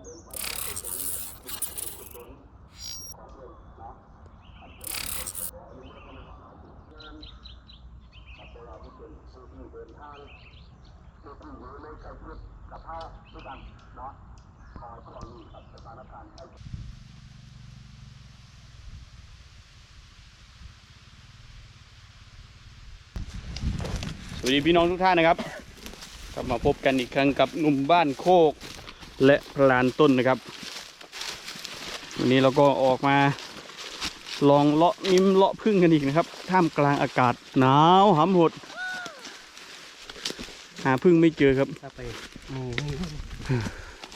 สวัสดีพี่น้องทุกท่านนะครับ กลับมาพบกันอีกครั้งกับหนุ่มบ้านโคก และพลานต้นนะครับ วันนี้เราก็ออกมา ลองเลาะมิมเลาะพึ่งกันอีกนะครับ ท่ามกลางอากาศหนาวหำหด หาพึ่งไม่เจอครับถ้าไปหมูนี่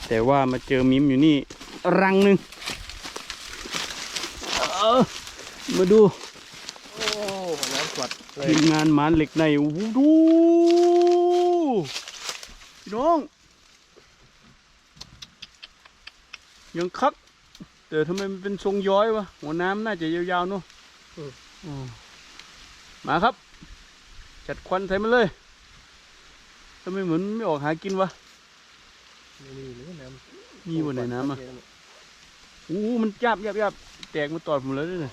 แต่ว่ามาเจอมิมอยู่นี่รังหนึ่งเออมาดูโอ้น้ำกวดเลยทีมงานหมานเหล็กในโอ้โหดูพี่น้อง ยังคัก แต่ทำไมมันเป็นทรงย้อยวะ หัวน้ำน่าจะยาวๆเนอะอืมมาครับ จัดควันใส่มันเลยทำไมเหมือนไม่ออกหากินวะไม่มีหรือน้ำมีบนไหนน้ำอะโอ้โหมันยับยับยับแตกมาตอดผมเลยเนี่ย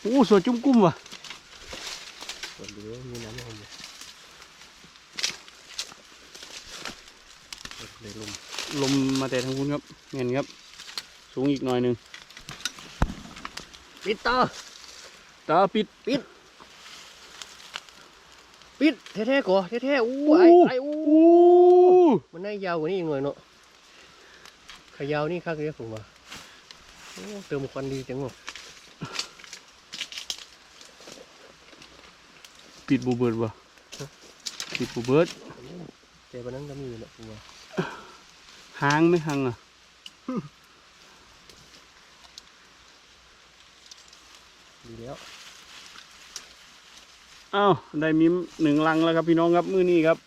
โอ้โหสวยจุ้มกุ้มว่ะกวดเหลือมีน้ำให้ ผมอยู่กวดเลยลมลมมาแต่ทางคุณครับเห็นครับ สูงอีกหน่อยหนึ่งปิดต่อตาปิด ปิดแท้ๆก่อแท้ๆอู้อู้ไอ้ไอ้อู้อู้มันได้ยาวกว่านี้อีกหน่อยเนาะขยาวนี่ข้างเรียกผมว่าโอ้เติมควันดีจังวะปิดบูเบิร์ดวะปิดบูเบิร์ดแต่วันนั้นก็มีเนาะผมว่า หางไม่หางอะดีแล้วอ้าวได้มีหนึ่งลังแล้วครับพี่น้องครับมือนี้ครับ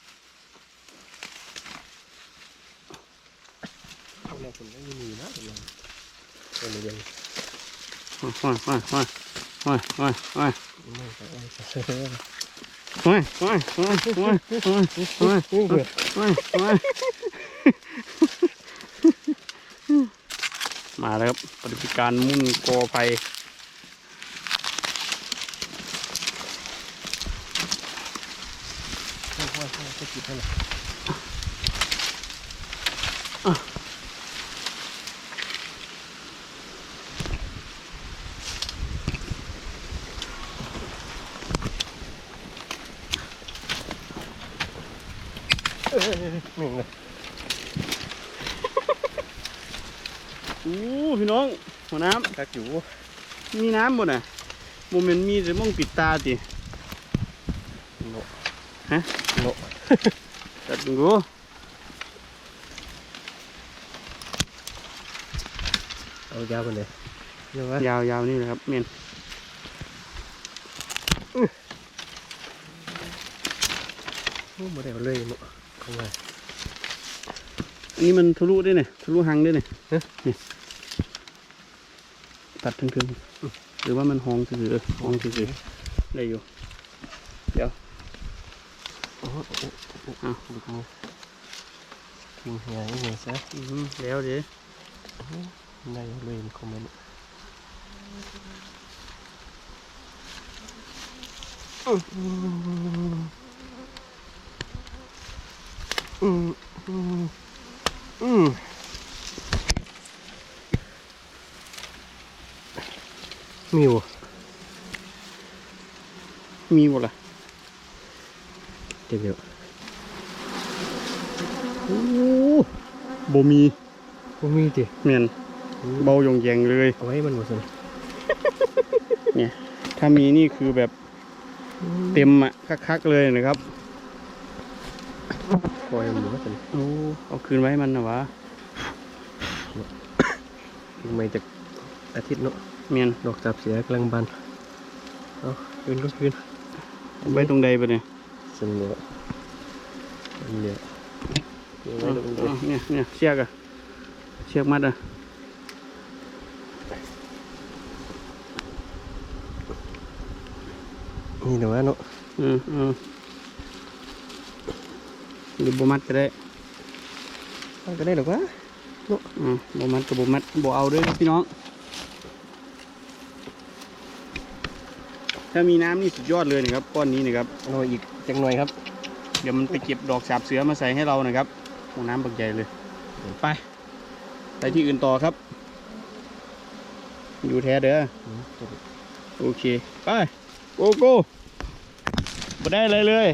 ข้างในผมไม่มีนะผมว่าเป็นเรื่องมามามามามามาไม่ใช่ไอ้ใช่มามามามามามามา มาแล้วครับปฏิบัติการมุ่นกอไฟหนึ่งเลย อ้พี่น้อง หัวน้กักอยู่ำมีน้ำบ่น่ะโมเมนต์มีแต่มองปิดตาติโนฮะโนจัดดูเอายาวไปเลยเรียกว่ายาวยาวนี่เลยครับเมนโอ้โมเดลเลยโนเข้ามาอันนี้มันทะลุได้เนี่ยทะลุหังได้เนี่ยฮะนี่ ตัดทั้งคืนหรือว่ามันห้องถือเออห้องถือๆได้อยู่โอ้โหอ้าวมีเหียอีกหนึ่งซะอืมแล้วเดี๋ยวได้เลยคอมเมนต์อืมอืมอืม Мио. Мио là Tìm hiểu. Ô, bò mì. Bò mì thì. บมี Bao dòng dàng rồi. เอาไว้มันหมดสิ เนี่ย ถ้ามีนี่คือแบบเต็มอะคักๆเลยนะครับ ปล่อยมันหมดสิโอ้ เอาคืนไว้มันนะวะ ยัไม่จะอาทิตย์เนาะ เมนดอกจับเสียกำลังบานเอาคืนก็คืนเอาไว้ตรงใดปะเนี่ยสนุกเลยอันเดียวเดี๋ยวไว้เอาตรงนี้เอาเนี่ยเนี่ยเชือกอะเชือกมัดอะนี่นะวะเนาะอืมอืมหรือบ่มัดก็ได้มันก็ได้หรอกวะอืมบ่มัดกับบ่มัดบ่เอาเด้วยพี่น้อง ถ้ามีน้ำนี่สุดยอดเลยนะครับก้อนนี้นะครับหน่อยอีกจังหน่อยครับ เดี๋ยวมันไปเก็บดอกสาบเสือมาใส่ให้เรานะครับโอ้น้ำบักใหญ่เลยไปไปที่อื่นต่อครับ อยู่แท้เด้อโอเค ไปโกโก้มาได้อะไรเลย